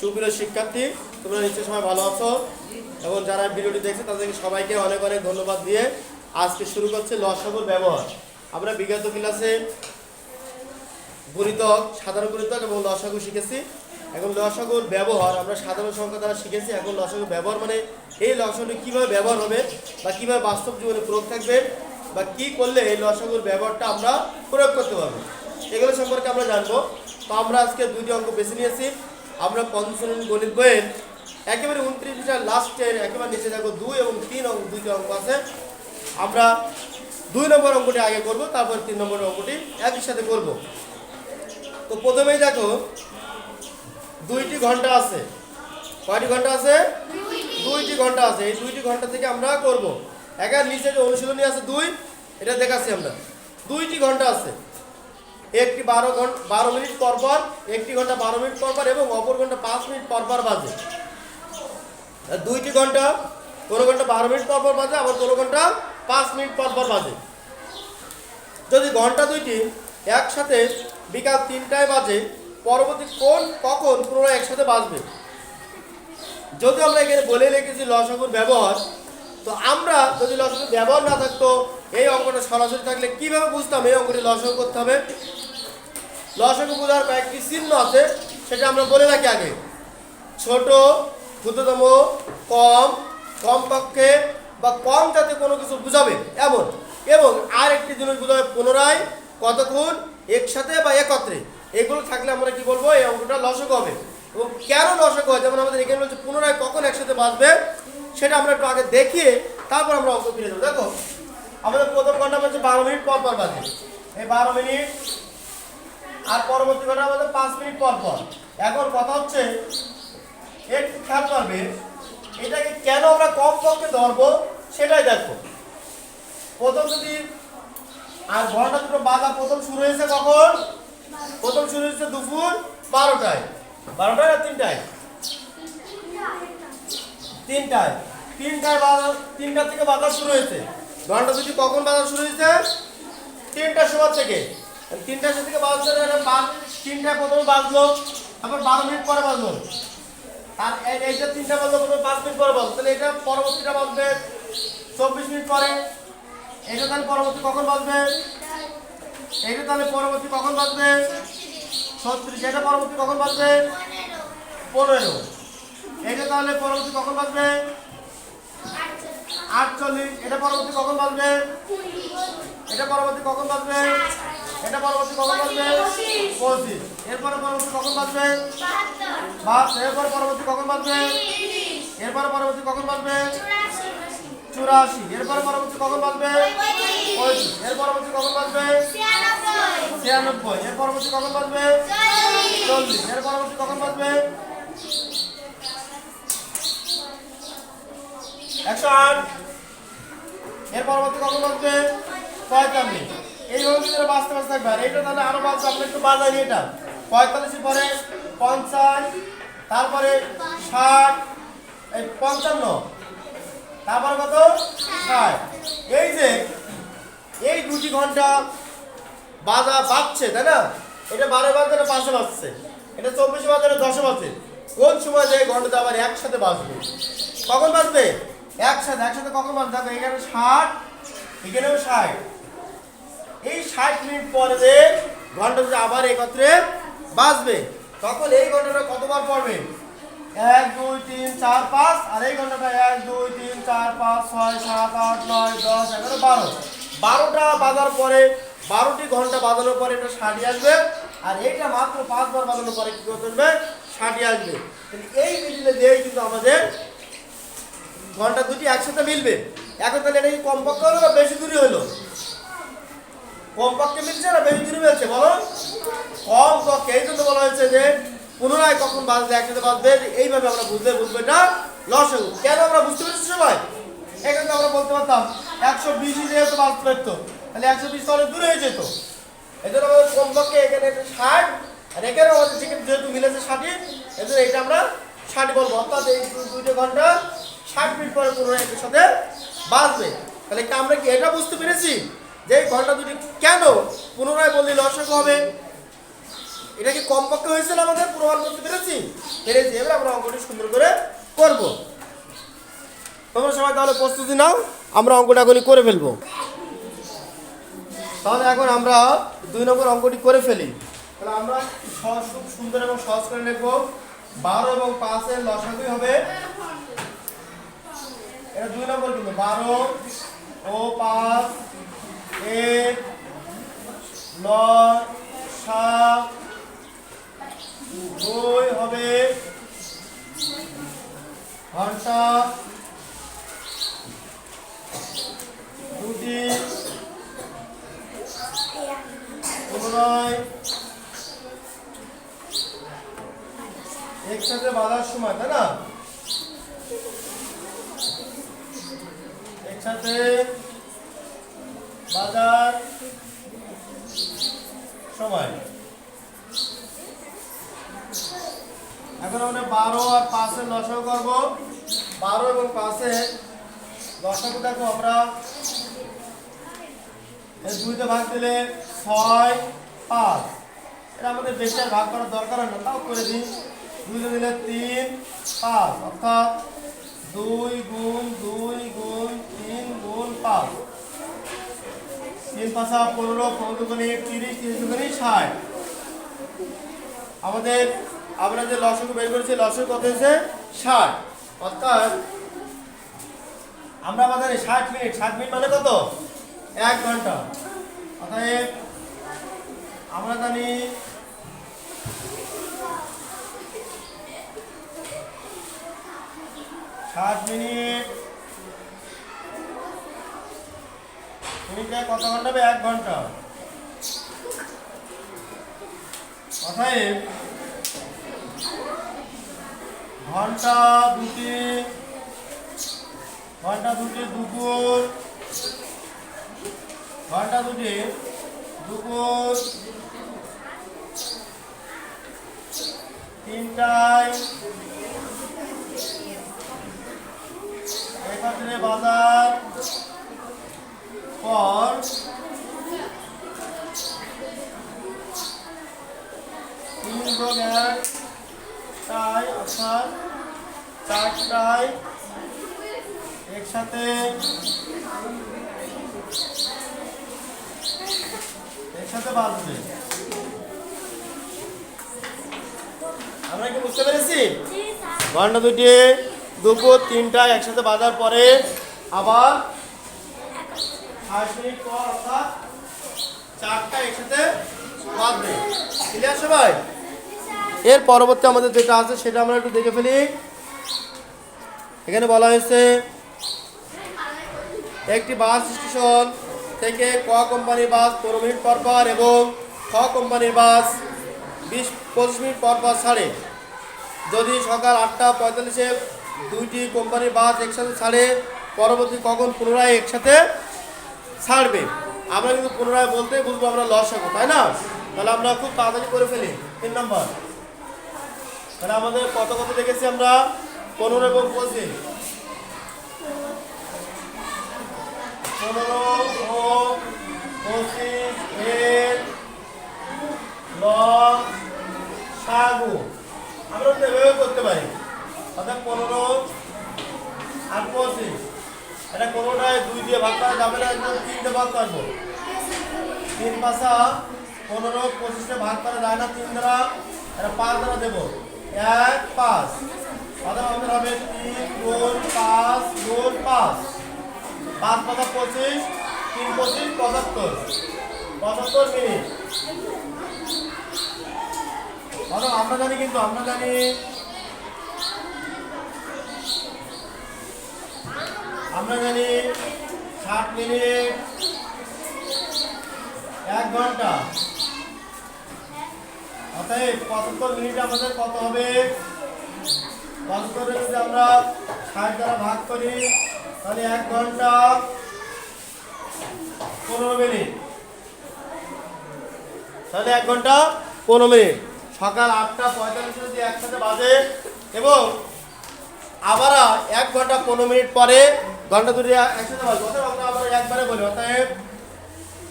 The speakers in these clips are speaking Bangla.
সুপ্রিয় শিক্ষার্থী, তোমরা নিশ্চয়ই সবাই ভালো আছো? এবং যারা ভিডিওটি দেখছে, তাদেরকে সবাইকে অনেক অনেক ধন্যবাদ দিয়ে আজকে শুরু করছে লসাগুর ব্যবহার। আমরা বিগত ক্লাসে গুণিতক, সাধারণ গুণিতক এবং লসাগু শিখেছি। এখন লসাগুর ব্যবহার, আমরা সাধারণ সংখ্যা দ্বারা শিখেছি। এখন লসাগুর ব্যবহার মানে এই লসাগুটি কীভাবে ব্যবহার হবে বা কীভাবে বাস্তব জীবনে প্রয়োগ থাকবে বা কী করলে এই লসাগুর ব্যবহারটা আমরা প্রয়োগ করতে পারব? এগুলো সম্পর্কে আমরা জানব। তো আমরা আজকে দুইটি অঙ্ক বেছে নিয়েছি। আমরা পঞ্চম গণিত বইয়ের একেবারে উনত্রিশ লাস্টের, একেবারে নিচে দেখো দুই এবং তিন অঙ্ক, দুইটি অঙ্ক আছে। আমরা দুই নম্বর অঙ্কটি আগে করব, তারপর তিন নম্বর অঙ্কটি একই সাথে করব। তো প্রথমেই দেখো, দুইটি ঘণ্টা আছে। কয়টি ঘণ্টা আছে? দুইটি ঘণ্টা আছে। এই দুইটি ঘণ্টা থেকে আমরা করব। একার নিচে যে অনুশীলনী আছে দুই, এটা দেখাচ্ছি আমরা। দুইটি ঘণ্টা আছে। একটি বারো ঘণ্টা বারো মিনিট পর পর, একটি ঘণ্টা বারো মিনিট পর পর এবং অপর ঘণ্টা পাঁচ মিনিট পর পর বাজে। দুইটি ঘণ্টা কোনো ঘণ্টা বারো মিনিট পর পর বাজে, আবার কোনো ঘণ্টা পাঁচ মিনিট পর পর বাজে। যদি ঘণ্টা দুইটি একসাথে বিকাল তিনটায় বাজে, পরবর্তী কোন, কখন পুনরায় একসাথে বাজবে? যদি আমরা এখানে বলে রেখেছি লসাগুর ব্যবহার, তো আমরা যদি লসাগুর ব্যবহার না থাকতো, এই অঙ্কটা সরাসরি থাকলে কীভাবে বুঝতাম এই অঙ্কটি লসাগু করতে হবে? লসাগু বোঝার কয়েকটি চিহ্ন আছে, সেটা আমরা বলে রাখি আগে। ছোট, ক্ষুদ্রতম, কম কম কমপক্ষে বা কম যাতে কোনো কিছু বুঝাবে, এমন। এবং আর একটি জিনিস বুঝাবে পুনরায়, কতক্ষণ, একসাথে বা একত্রে। এগুলো থাকলে আমরা কি বলব, এই অঙ্কটা লসক হবে। এবং কেন লসক হয়? যেমন আমাদের এখানে বলছে, পুনরায় কখন একসাথে বাঁচবে? সেটা আমরা একটু আগে দেখিয়ে তারপর আমরা অঙ্ক ফিরে যাব দেখো, আমাদের প্রথম ঘণ্টা বলছে বারো মিনিট পর পর বাজে। এই বারো মিনিট আর পরবর্তী ঘণ্টা আমাদের পাঁচ মিনিট পর পর। এখন কথা হচ্ছে একটু খেয়াল করবে, এটাকে কেন আমরা কম পক্ষে ধরবো সেটাই দেখো। প্রথম যদি, আর ঘণ্টা দুটো বাধা, প্রথম শুরু হয়েছে কখন? প্রথম শুরু হয়েছে দুপুর বারোটায়। বারোটায় না তিনটায়? তিনটায়। তিনটায় বাজার তিনটা থেকে বাজার শুরু হয়েছে। ঘণ্টা দুটি কখন বাজার শুরু হয়েছে? তিনটার সময় থেকে। তিনটার সময় থেকে শুরু হয়ে প্রথমে বাজলো তারপর বারো মিনিট পরে বাজলো আর এই- এইটা তিনটা বাজলো প্রথমে পাঁচ মিনিট পরে বাজলো তাহলে এটা পরবর্তীটা বাজবে চব্বিশ মিনিট পরে। এটা তাহলে পরবর্তী কখন বাজবে এটা তাহলে পরবর্তী কখন বাজবে ছত্রিশ। এটা পরবর্তী কখন বাজবে পনেরো। এটা তাহলে পরবর্তী কখন বাজবে আটচল্লিশ। এটা পরবর্তী কখন বাজবে এটা পরবর্তী কখন বাজবে এটা পরবর্তী কখন বাজবে? পঁচিশ। এরপরে পরবর্তী কখন বাজবে? বাস এরপরে পরবর্তী কখন বাজবে? এরপরে পরবর্তী কখন বাজবে? চুরাশি। এরপরে পরবর্তী কখন বাজবে? পঁয়ত্রিশ। এর পরবর্তী কখন বাজবে? ছিয়ানব্বই। এর পরবর্তী কখন বাজবে? চল্লিশ। এর পরবর্তী কখন বাজবে? একশো আট। এর পরবর্তী কখন বাজবে? পঁয়তাল্লিশ। এইভাবে যদি বাঁচতে বাঁচতে থাকবে। আর এইটা তাহলে আরও বাঁচবে, আমরা একটু বাজারি এটা। পঁয়তাল্লিশের পরে পঞ্চাশ, তারপরে ষাট, এই পঞ্চান্ন, তারপর কত? ষাট। এই যে, এই দুটি ঘণ্টা বাজা বাজছে, তাই না? এটা বারো এটা পাঁচে বাজছে। এটা চব্বিশে এটা দশে বাজছে। কোন সময় যে ঘন্টাটা আবার একসাথে বাজবে? কখন বাজবে? একসাথে একসাথে কখন বাজবে? দেখো, এখানে ষাট, এখানেও ষাট। ষাট মিনিট পরে যে ঘন্টাটা আবার একত্রে বাজবে। তখন এই ঘন্টাটা কতবার পড়বে? এক, দুই, তিন, চার, পাঁচ। আর এই ঘন্টাটা এক, দুই, তিন, চার, পাঁচ, ছয়, সাত, আট, নয়, দশ, এগারো, বারো। বারোটা বাজার পরে, বারোটি ঘণ্টা বাজানোর পরে এটা ষাটি আসবে। আর এটা মাত্র পাঁচবার বাজানোর পরে কী করতে হবে? ষাটি আসবে। এই মিডিলে দিয়েই কিন্তু আমাদের ঘণ্টা দুটি একসাথে মিলবে। এখন তাহলে এটা কি কমপক্ষে হলো না বেশি দূরই হলো? কমপক্ষে মিলছে না বেশি দূরে মিলছে, বলো? কম পক্ষে? এই জন্য বলা হয়েছে যে, পুনরায় কখন বাজবে একসাথে বাজবে এইভাবে আমরা বুঝলে বুঝবে না, লস কেন আমরা বুঝতে পেরেছি সবাই? এখানে আমরা বলতে পারতাম, একশো বিশ যেহেতু বাজতে পারতো তাহলে একশো বিশ তাহলে দূরে হয়ে যেত। এই জন্য আমাদের কমপক্ষে এখানে ষাট, আর এখানে আমাদের যেহেতু মিলেছে ষাটই এই জন্য এটা আমরা ষাট বলব। অর্থাৎ এই দু- দুইটা ঘণ্টা ষাট মিনিট পরে পুনরায় একের সাথে বাজবে তাহলে আমরা কি এটা বুঝতে পেরেছি? যে ঘণ্টা দুটি, কেন? পুনরায় বললে লসক হবে এটা কি কমপক্ষে হয়েছিল আমাদের? প্রমাণ করতে পেরেছি? পেরেছি। এবার আমরা অঙ্কটি সুন্দর করে করব। তোমরা সবাই তাহলে প্রস্তুতি নাও, আমরা অঙ্কটা এখনই করে ফেলব। তাহলে এখন আমরা দুই নম্বর অঙ্কটি করে ফেলি। তাহলে আমরা সহজ, খুব সুন্দর এবং সহজ করে লিখব। বারো এবং পাঁচের লসাগুই হবে? এটা দুই নম্বর কিন্তু। বারো ও পাঁচ এক নয় সাত দুই হবে। ঘণ্টা দুটি। পুনরায়। একসাথে বাঁধার সময় তাই না? একসাথে। বাজার। সময়। এখন আমরা বারো আর পাঁচের লসাগু করব। বারো এবং পাঁচে লসাগু দেখো আমরা। দুইতে ভাগ দিলে ছয়, পাঁচ। এটা আমাদের বেশি আর ভাগ করার দরকার হয় না, তাও করে দিই। দুইতে দিলে তিন, পাঁচ। অর্থাৎ দুই গুণ দুই গুণ তিন গুণ পাঁচ। তিন পাঁচা পনেরো পনেরো দুগুণে তিরিশ তিরিশ দুগুণে ষাট। আমাদের, আমরা যে লসক বের করেছি লসক কত হয়েছে? ষাট। অর্থাৎ, আমরা আমাদের ষাট মিনিট ষাট মিনিট মানে কত? এক ঘণ্টা। অতএব, আমরা জানি ষাট মিনিট মিনিটে কত ঘণ্টা হবে এক ঘণ্টা অতএব ঘণ্টা দুটি ঘণ্টা দুটি দুপুর ঘণ্টা দুটি দুপুর, তিনটায় একত্রে বাজার পর তিন যোগ এক টাই অর্থাৎ চারটায় একসাথে একসাথে বাজবে আমরা কি বুঝতে পেরেছি? ঘণ্টা দুটি দুপুর তিনটা একসাথে বাজার পরে আবার ষাট মিনিট চারটা একসাথে সবাই? এর পরবর্তী আমাদের যেটা আছে সেটা আমরা একটু দেখে ফেলি। এখানে বলা হয়েছে, একটি বাস স্টেশন থেকে ক কোম্পানির বাস পনেরো মিনিট পর পর এবং খ কোম্পানির বাস বিশ, পঁচিশ মিনিট পর পর ছাড়ে। যদি সকাল আটটা পঁয়তাল্লিশে দুইটি কোম্পানির বাস একসাথে ছাড়ে, পরবর্তী কখন পুনরায় একসাথে ছাড়বে। আমরা কিন্তু পুনরায় বলতে বুঝব আমরা লস হব, তাই না? তাহলে আমরা খুব তাড়াতাড়ি করে ফেলি। তিন নম্বর। তাহলে আমাদের কত কত দেখেছি আমরা? পনেরো এবং পঁচিশ। পনেরো ও পঁচিশ এর লস সাগু। আমরা এভাবে করতে পারি। অর্থাৎ পনেরো আর পঁচিশ। এটা কোনোটায় দুই দিয়ে ভাগ করা যাবে না, একদম তিনটে ভাগ করব তিন পাশা পনেরো পঁচিশটা ভাগ করা যায় না, তিন দ্বারা, এটা পাঁচ দ্বারা দেবো। এক, পাঁচ। অর্থাৎ আমাদের হবে তিন গুণ পাঁচ গুণ পাঁচ। পাঁচ পাঁচা পঁচিশ, তিন পঁচিশ, পঁচাত্তর। পঁচাত্তর মিনিট। আমরা জানি কিন্তু, আমরা জানি আমরা জানি ষাট মিনিট, এক ঘণ্টা। অতএব পঁচাত্তর মিনিট আমাদের কত হবে? পঁচাত্তরে যদি আমরা ষাট দ্বারা ভাগ করি, তাহলে এক ঘণ্টা পনেরো মিনিট। তাহলে এক ঘণ্টা পনেরো মিনিট। সকাল আটটা পঁয়তাল্লিশ যদি একসাথে বাজে এবং আবার এক ঘণ্টা পনেরো মিনিট পরে ঘণ্টা দুটি একসাথে বাজবে। আমরা একবারে বলি অর্থাৎ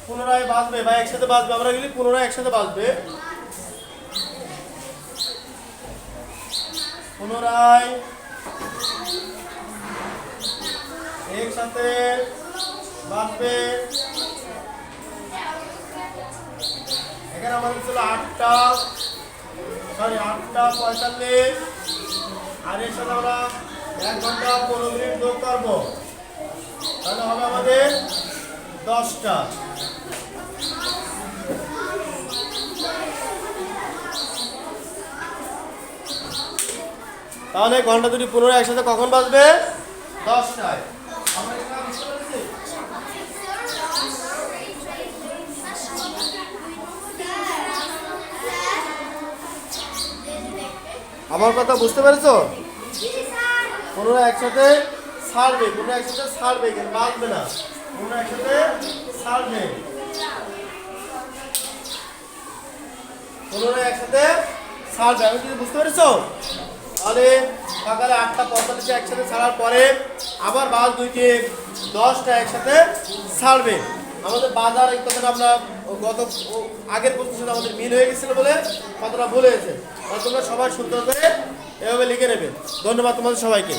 পুনরায় বাঁচবে বা একসাথে বাঁচবে আমরা গেলে পুনরায় একসাথে বাঁচবে পুনরায় একসাথে বাঁচবে এখানে আমাদের ছিল আটটা সরি আটটা পঁয়তাল্লিশ। আর এর সাথে আমরা এক ঘণ্টা পনেরো মিনিট যোগ করব তাহলে হবে আমাদের দশটা। তাহলে ঘণ্টা দুটি পুনরায় একসাথে কখন বাজবে? দশটায় আমরা এখানে বুঝতে পেরেছি? আমার কথা বুঝতে পেরেছ? পুনরায় একসাথে ছাড়বে পুনরায় একসাথে ছাড়বে কিন্তু বাঁধবে না। পুনরায় একসাথে ছাড়বে পুনরায় একসাথে ছাড়বে আমি কিন্তু বুঝতে পেরেছ? তাহলে সকালে আটটা পঁয়তাল্লিশে একসাথে ছাড়ার পরে আবার বাস দুইটি, দশটা একসাথে ছাড়বে আমাদের বাজার এই কথাটা আমরা গত, ও- আগের প্রশ্নের সাথে আমাদের মিল হয়ে গেছিল বলে কথাটা ভুল হয়েছে। তোমরা সবাই সুন্দর করে এভাবে লিখে নেবে। ধন্যবাদ তোমাদের সবাইকে।